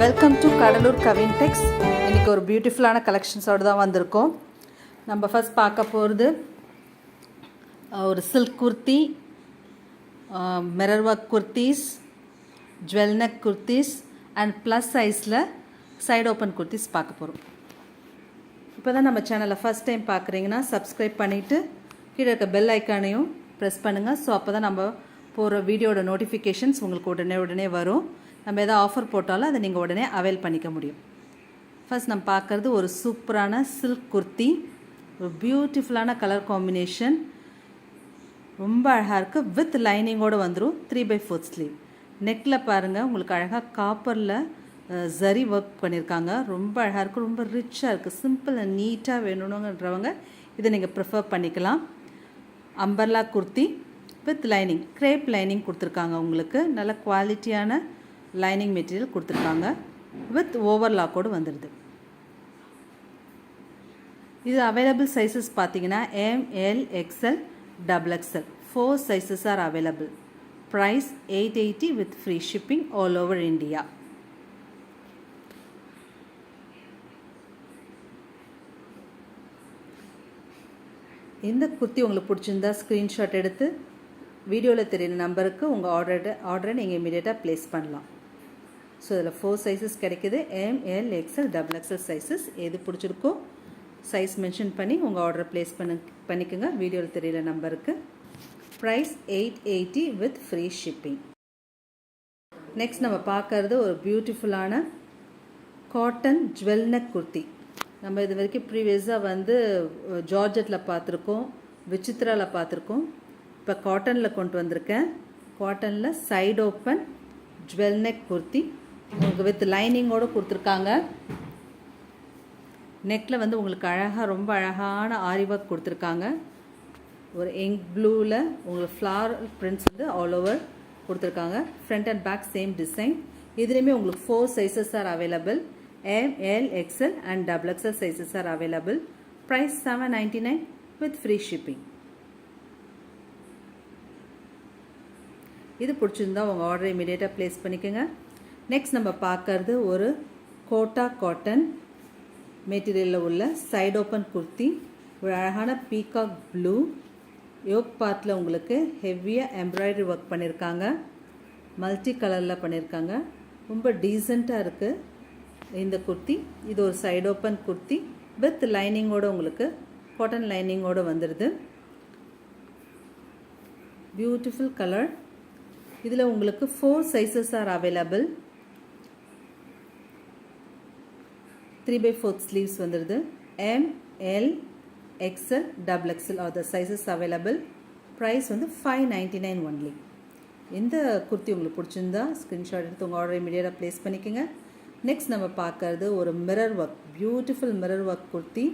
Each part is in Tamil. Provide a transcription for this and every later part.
வெல்கம் டு கடலூர் கவின்டெக்ஸ் இன்றைக்கி ஒரு பியூட்டிஃபுல்லான கலெக்ஷன்ஸோடு தான் வந்திருக்கோம். நம்ம ஃபஸ்ட் பார்க்க போகிறது ஒரு silk kurti mirror work kurtis jewel neck kurtis and plus சைஸில் சைடு ஓப்பன் குர்த்திஸ் பார்க்க போகிறோம் இப்போ தான் நம்ம சேனலை ஃபஸ்ட் டைம் பார்க்குறீங்கன்னா சப்ஸ்கிரைப் பண்ணிவிட்டு கீழே இருக்க பெல் ஐக்கானையும் ப்ரெஸ் பண்ணுங்கள் ஸோ அப்போ தான் நம்ம போகிற வீடியோட நோட்டிஃபிகேஷன்ஸ் உங்களுக்கு உடனே உடனே வரும். நம்ம எதாவது ஆஃபர் போட்டாலும் அதை நீங்கள் உடனே அவைல் பண்ணிக்க முடியும். ஃபர்ஸ்ட் நம்ம பார்க்குறது ஒரு சூப்பரான சில்க் குர்த்தி ஒரு பியூட்டிஃபுல்லான கலர் காம்பினேஷன் ரொம்ப அழகாக இருக்குது வித் லைனிங்கோடு வந்துடும் த்ரீ பை ஃபோர்த் ஸ்லீவ் நெக்கில் பாருங்கள் உங்களுக்கு அழகாக காப்பரில் ஜரி ஒர்க் பண்ணியிருக்காங்க ரொம்ப அழகாக இருக்குது ரொம்ப ரிச்சாக இருக்குது சிம்பிள் அண்ட் நீட்டாக வேணுணுன்றவங்க இதை நீங்கள் ப்ரிஃபர் பண்ணிக்கலாம். Umbrella kurti with lining crepe lining கொடுத்துருக்காங்க உங்களுக்கு. நல்ல குவாலிட்டியான லைனிங் மெட்டீரியல் கொடுத்துருக்காங்க. வித் ஓவர்லாக்கோடு வந்துடுது இது அவைலபிள் சைஸஸ் பார்த்தீங்கன்னா M L XL double XL four sizes are available price eight eighty with free shipping all over India இந்த குர்த்தி உங்களுக்கு பிடிச்சிருந்தா ஸ்க்ரீன்ஷாட் எடுத்து வீடியோவில் தெரியுற நம்பருக்கு உங்கள் ஆர்டரை ஆர்டரை நீங்கள் இமீடியட்டாக ப்ளேஸ் பண்ணலாம். ஸோ இதில் ஃபோர் சைஸஸ் கிடைக்குது. M L XL double XL sizes எது பிடிச்சிருக்கோ சைஸ் மென்ஷன் பண்ணி உங்கள் ஆர்டர் ப்ளேஸ் பண்ணு பண்ணிக்கோங்க. வீடியோவில் தெரியல நம்பருக்கு price eight eighty with free shipping next நம்ம பார்க்கறது ஒரு பியூட்டிஃபுல்லான காட்டன் ஜுவல் நெக் குர்த்தி நம்ம இது வரைக்கும் ப்ரீவியஸாக வந்து ஜார்ஜெட்டில் பார்த்துருக்கோம் விசித்ராவில் பார்த்துருக்கோம். இப்போ காட்டனில் கொண்டு வந்திருக்கேன். காட்டனில் side open jewel neck kurti உங்களுக்கு வித் லைனிங்கோடு கொடுத்துருக்காங்க. நெக்கில் வந்து உங்களுக்கு அழகாக ரொம்ப அழகான ஆரி ஒர்க் கொடுத்துருக்காங்க. ஒரு எங் ப்ளூவில் உங்களுக்கு ஃப்ளார் பிரிண்ட்ஸ் வந்து ஆல் ஓவர் கொடுத்துருக்காங்க. Front and back same design இதுலேயுமே உங்களுக்கு four sizes are available M L XL and double XL sizes are available price seven ninety nine with free shipping இது பிடிச்சிருந்தா உங்கள் ஆர்டரை இமீடியட்டாக ப்ளேஸ் பண்ணிக்கோங்க. நெக்ஸ்ட் நம்ம பார்க்கறது ஒரு கோட்டா காட்டன் மெட்டீரியலில் உள்ள சைடு ஓப்பன் குர்த்தி ஒரு அழகான பீகாக் ப்ளூ யோக் பார்ட்டில் உங்களுக்கு ஹெவியாக எம்ப்ராய்டரி ஒர்க் பண்ணியிருக்காங்க மல்டி கலரில் பண்ணியிருக்காங்க ரொம்ப டீசெண்டாக இருக்குது இந்த குர்த்தி இது ஒரு சைடு ஓப்பன் குர்த்தி வித் லைனிங்கோடு உங்களுக்கு காட்டன் லைனிங்கோடு வந்துடுது பியூட்டிஃபுல் கலர் இதில் உங்களுக்கு four sizes are available three by fourth sleeves வந்துடுது M L XL double XL are the sizes available price வந்து ஃபைவ் நைன்ட்டி நைன் ஒன்லி எந்த குர்த்தி உங்களுக்கு பிடிச்சிருந்தா ஸ்க்ரீன்ஷாட் எடுத்து உங்கள் ஆர்டர் இமீடியட்டாக ப்ளேஸ் பண்ணிக்கோங்க. நெக்ஸ்ட் நம்ம பார்க்கறது ஒரு mirror work beautiful mirror work kurti.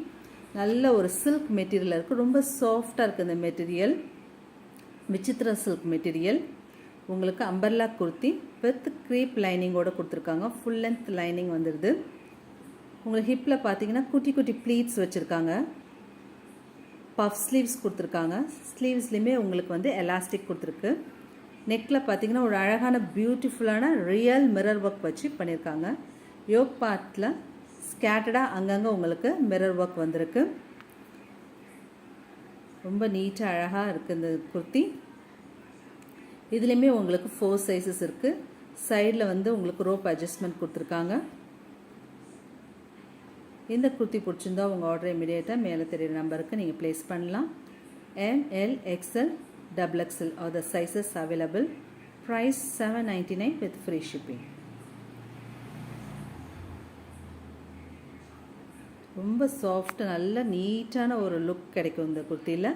நல்ல ஒரு சில்க் மெட்டீரியல் இருக்குது ரொம்ப சாஃப்டாக இருக்குது இந்த மெட்டீரியல் விசித்திர சில்க் மெட்டீரியல் உங்களுக்கு அம்பர்லா குர்த்தி வித் க்ரீப் லைனிங்கோடு கொடுத்துருக்காங்க. ஃபுல் லென்த் லைனிங் வந்துடுது உங்களுக்கு ஹிப்பில் பார்த்தீங்கன்னா குட்டி குட்டி ப்ளீட்ஸ் வச்சுருக்காங்க. பஃப் ஸ்லீவ்ஸ் கொடுத்துருக்காங்க. ஸ்லீவ்ஸ்லேயுமே உங்களுக்கு வந்து எலாஸ்டிக் கொடுத்துருக்கு. நெக்கில் பார்த்தீங்கன்னா ஒரு அழகான பியூட்டிஃபுல்லான ரியல் மிரர் ஒர்க் வச்சு பண்ணியிருக்காங்க யோக் பார்ட்டில் ஸ்கேட்டடாக அங்கங்கே உங்களுக்கு மிரர் ஒர்க் வந்திருக்கு. ரொம்ப நீட்டாக அழகாக இருக்குது இந்த குர்த்தி. இதுலேயுமே உங்களுக்கு ஃபோர் சைஸஸ் இருக்குது சைடில் வந்து உங்களுக்கு ரோப் அட்ஜஸ்ட்மெண்ட் கொடுத்துருக்காங்க. இந்த குர்த்தி பிடிச்சிருந்தா உங்கள் ஆர்டர் இமீடியட்டாக மேலே தெரியிற நம்பருக்கு நீங்கள் ப்ளேஸ் பண்ணலாம். M L XL double XL are the sizes available price seven ninety nine with free shipping ரொம்ப சாஃப்ட் நல்ல நீட்டான ஒரு லுக் கிடைக்கும் இந்த குர்த்தியில்.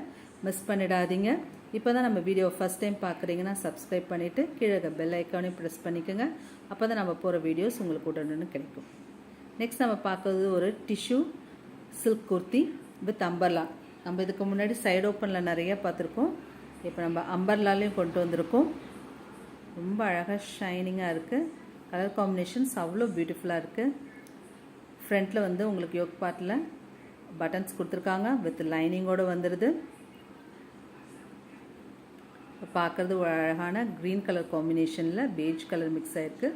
மிஸ் பண்ணிடாதீங்க. இப்போ தான் நம்ம வீடியோ ஃபஸ்ட் டைம் பார்க்குறீங்கன்னா சப்ஸ்கிரைப் பண்ணிவிட்டு கீழே பெல் ஐக்கானையும் ப்ரெஸ் பண்ணிக்கோங்க. அப்போ தான் நம்ம போகிற வீடியோஸ் உங்களுக்கு உடனே கிடைக்கும். நெக்ஸ்ட் நம்ம பார்க்குறது ஒரு tissue silk kurti with umbrella நம்ம இதுக்கு முன்னாடி சைடு ஓப்பனில் நிறைய பார்த்துருக்கோம். இப்போ நம்ம அம்பர்லாலையும் கொண்டு வந்திருக்கோம். ரொம்ப அழகாக ஷைனிங்காக இருக்குது கலர் காம்பினேஷன்ஸ் அவ்வளோ பியூட்டிஃபுல்லாக இருக்குது ஃப்ரண்ட்டில் வந்து உங்களுக்கு யோக் பார்ட்டில் பட்டன்ஸ் கொடுத்துருக்காங்க வித் லைனிங்கோடு வந்துடுது பார்க்குறது ஒரு அழகான க்ரீன் கலர் காம்பினேஷனில் பேஜ் கலர் மிக்ஸ் ஆகிருக்கு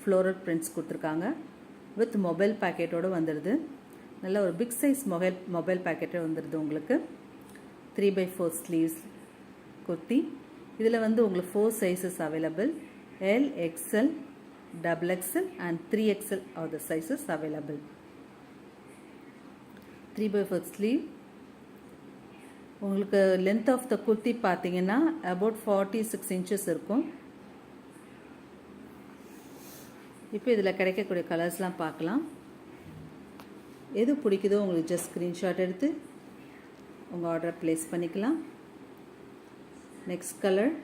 ஃப்ளோரல் பிரிண்ட்ஸ் கொடுத்துருக்காங்க. வித் மொபைல் பேக்கெட்டோடு வந்துடுது நல்ல ஒரு பிக் சைஸ் மொபைல் மொபைல் பேக்கெட்டே வந்துடுது உங்களுக்கு. Three by four sleeves kurti. இதில் வந்து உங்களுக்கு four sizes available L XL double XL and three XL are the sizes available three by four sleeve உங்களுக்கு லென்த் ஆஃப் த குர்த்தி பார்த்தீங்கன்னா அபவுட் ஃபார்ட்டி சிக்ஸ் இன்ச்சஸ் இருக்கும். இப்போ இதில் கிடைக்கக்கூடிய கலர்ஸ்லாம் பார்க்கலாம். எது பிடிக்குதோ உங்களுக்கு ஜஸ்ட் ஸ்க்ரீன்ஷாட் எடுத்து உங்கள் ஆர்டரை ப்ளேஸ் பண்ணிக்கலாம். நெக்ஸ்ட் கலர்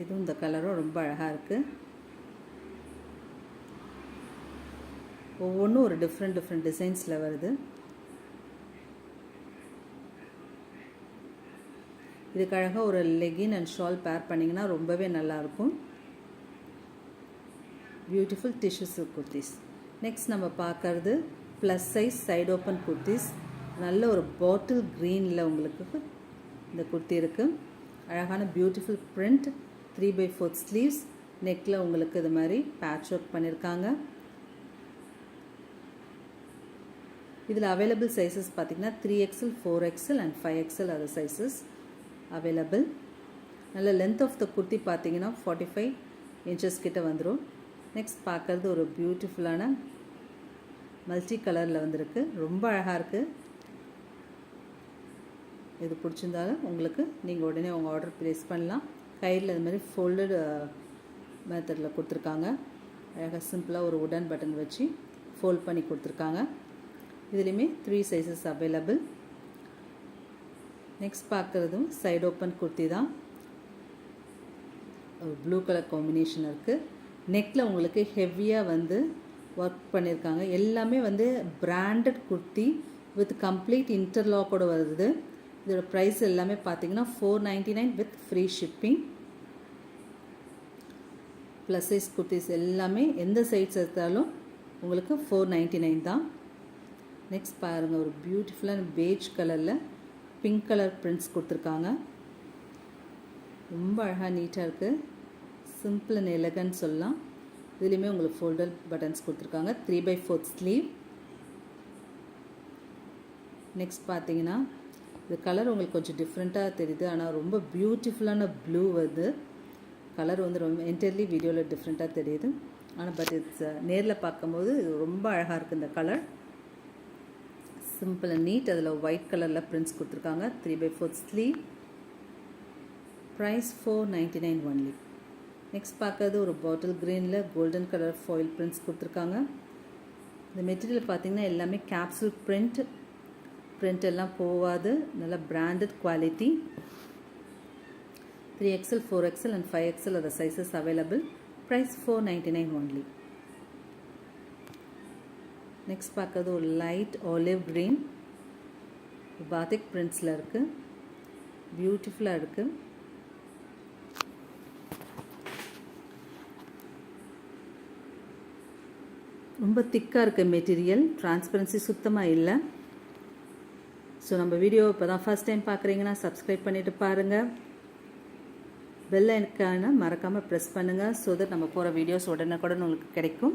இதுவும் இந்த கலரும் ரொம்ப அழகாக இருக்குது ஒவ்வொன்றும் ஒரு டிஃப்ரெண்ட் டிஃப்ரெண்ட் டிசைன்ஸில் வருது. இதுக்கு அழகாக ஒரு லெகின் அண்ட் ஷால் பேர் பண்ணிங்கன்னா ரொம்பவே நல்லாயிருக்கும். Beautiful tissue silk kurtis. Next நம்ம பார்க்கறது plus size side open kurtis. நல்ல ஒரு பாட்டில் க்ரீனில் உங்களுக்கு இந்த குர்த்தி இருக்குது அழகான beautiful print three by fourth sleeves நெக்கில் உங்களுக்கு இது மாதிரி பேட்ச் ஒர்க் பண்ணியிருக்காங்க இதில் அவைலபிள் சைஸஸ் பார்த்திங்கன்னா three XL four XL and five XL அது சைஸஸ் அவைலபிள் நல்ல லென்த் ஆஃப் த குர்த்தி பார்த்தீங்கன்னா ஃபார்ட்டி ஃபைவ் இன்ச்சஸ் கிட்டே வந்துடும் நெக்ஸ்ட் பார்க்குறது ஒரு பியூட்டிஃபுல்லான மல்டி கலரில் வந்திருக்கு. ரொம்ப அழகாக இருக்குது இது பிடிச்சிருந்தாலும் உங்களுக்கு நீங்கள் உடனே உங்கள் ஆர்டர் ப்ளேஸ் பண்ணலாம். கையில் இது மாதிரி ஃபோல்டு மெத்தடில் கொடுத்துருக்காங்க. அழகாக சிம்பிளாக ஒரு உடன் பட்டன் வச்சு ஃபோல்ட் பண்ணி கொடுத்துருக்காங்க. இதுலேயுமே த்ரீ சைஸஸ் அவைலபிள் நெக்ஸ்ட் பார்க்குறதும் சைடு ஓப்பன் குர்த்தி தான். ஒரு ப்ளூ கலர் காம்பினேஷன் இருக்குது நெக்கில் உங்களுக்கு ஹெவியாக வந்து ஒர்க் பண்ணியிருக்காங்க எல்லாமே வந்து பிராண்டட் குர்த்தி வித் கம்ப்ளீட் இன்டர்லாக்கோடு வருது. இதோட ப்ரைஸ் எல்லாமே பார்த்தீங்கன்னா four ninety nine with free shipping plus size kurtis எல்லாமே எந்த சைட்ஸ் எடுத்தாலும் உங்களுக்கு ஃபோர் நைன்டி நைன் தான். நெக்ஸ்ட் பாருங்கள் ஒரு பியூட்டிஃபுல்லான பேஜ் கலரில் பிங்க் கலர் பிரிண்ட்ஸ் கொடுத்துருக்காங்க. ரொம்ப அழகாக நீட்டாக இருக்குது சிம்பிள் அண்ட் எலகன்ட் சொல்லலாம். இதுலேயுமே உங்களுக்கு ஃபோல்டர் பட்டன்ஸ் கொடுத்துருக்காங்க. Three by fourth sleeve next பார்த்தீங்கன்னா இது கலர் உங்களுக்கு கொஞ்சம் டிஃப்ரெண்ட்டாக தெரியுது. ஆனால் ரொம்ப பியூட்டிஃபுல்லான ப்ளூ வருது. கலர் வந்து ரொம்ப என்டையர்லி வீடியோவில் டிஃப்ரெண்ட்டாக தெரியுது. ஆனால் பட் இட்ஸ் நேரில் பார்க்கும்போது ரொம்ப அழகாக இருக்குது இந்த கலர் சிம்பிள் அண்ட் நீட் அதில் ஒயிட் கலரில் பிரிண்ட்ஸ் கொடுத்துருக்காங்க. Three by fourth sleeve price four ninety nine only next பார்க்கறது ஒரு பாட்டில் க்ரீனில் கோல்டன் கலர் ஃபாயில் பிரிண்ட்ஸ் கொடுத்துருக்காங்க. இந்த மெட்டீரியல் பார்த்திங்கன்னா எல்லாமே கேப்சூல் பிரிண்ட் பிரிண்ட் எல்லாம் போகாது. நல்ல branded quality three XL four XL and five XL other sizes available price four ninety nine only next பார்க்கறது ஒரு லைட் ஆலிவ் க்ரீன் பாத்திக் பிரிண்ட்ஸில் இருக்குது பியூட்டிஃபுல்லாக இருக்குது ரொம்ப திக்காக இருக்க மெட்டீரியல் டிரான்ஸ்பரன்சி சுத்தமாக இல்லை. ஸோ நம்ம வீடியோ இப்போ தான் ஃபஸ்ட் டைம் பார்க்குறீங்கன்னா சப்ஸ்கிரைப் பண்ணிவிட்டு பாருங்கள் பெல் ஐக்கான மறக்காமல் ப்ரெஸ் பண்ணுங்கள் ஸோ தட் நம்ம போகிற வீடியோஸ் உடனே கூட உங்களுக்கு கிடைக்கும்.